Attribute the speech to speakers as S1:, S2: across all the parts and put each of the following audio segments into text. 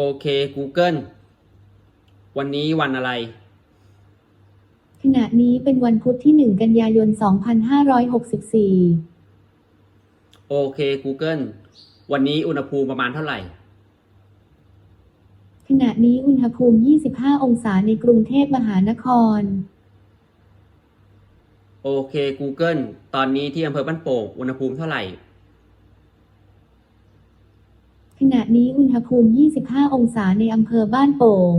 S1: โอเค Google วันนี้วันอะไร
S2: ขณะนี้เป็นวันพุธที่ 1 กันยายน 2564
S1: โอเค Google วันนี้อุณหภูมิประมาณเท่าไหร่
S2: ขณะนี้อุณหภูมิ 25 องศาในกรุงเทพมหานคร
S1: โอเค Google ตอนนี้ที่อำเภอบ้านโป่งอุณหภูมิเท่าไหร่
S2: ขณะนี้อุณหภูมิ 25 องศาในอำเภอบ้านโป่ง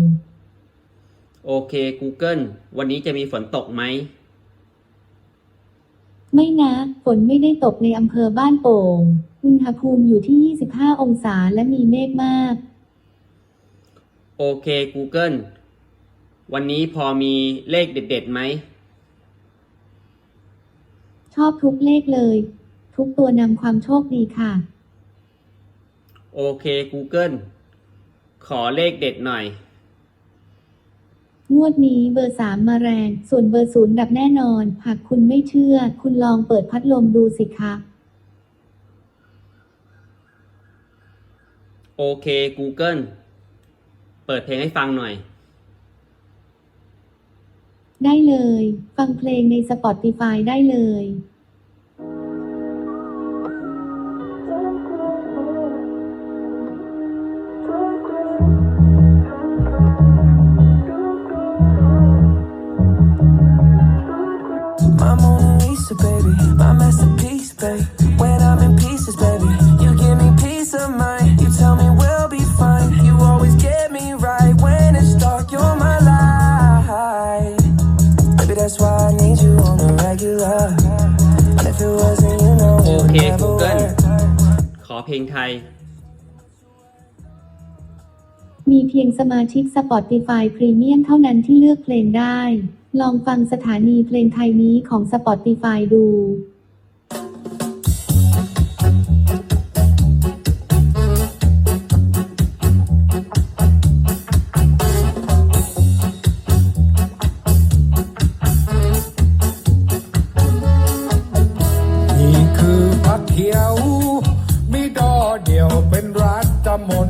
S1: โอเค Google วันนี้จะมีฝนตกไหม
S2: ไม่นะ ฝนไม่ได้ตกในอำเภอบ้านโป่ง อุณหภูมิอยู่ที่ 25 องศาและมีเมฆมาก
S1: โอเค Google วันนี้พอมีเลขเด็ดๆไหม
S2: ชอบทุกเลขเลย ทุกตัวนำความโชคดีค่ะ
S1: โอเค Google ขอเลขเด็ดหน่อย
S2: งวดนี้เบอร์สามมาแรง ส่วนเบอร์ศูนย์ดับแน่นอน หากคุณไม่เชื่อ คุณลองเปิดพัดลมดูสิคะ
S1: โอเค Google เปิดเพลงให้ฟังหน่อย
S2: ได้เลย ฟังเพลงใน Spotify ได้เลย
S3: Mona Lisa, baby, my masterpiece, babe. When I'm in pieces, baby, you give me peace of mind. You tell me we'll be fine. You always get me right when it's dark. You're my light, baby. That's why I need you on the regular. And if it wasn't, you know, it would
S1: Okay,
S3: never
S1: Google.
S3: work.
S1: ขอเพลงไทย
S2: มีเพียงสมาชิก Spotify Premium เท่านั้นที่เลือกเพลงได้ ลองฟังสถานีเพลงไทยนี้ของ Spotify ดู
S4: นี่คือพักเขียว มีดอเดียวเป็นรัฐมน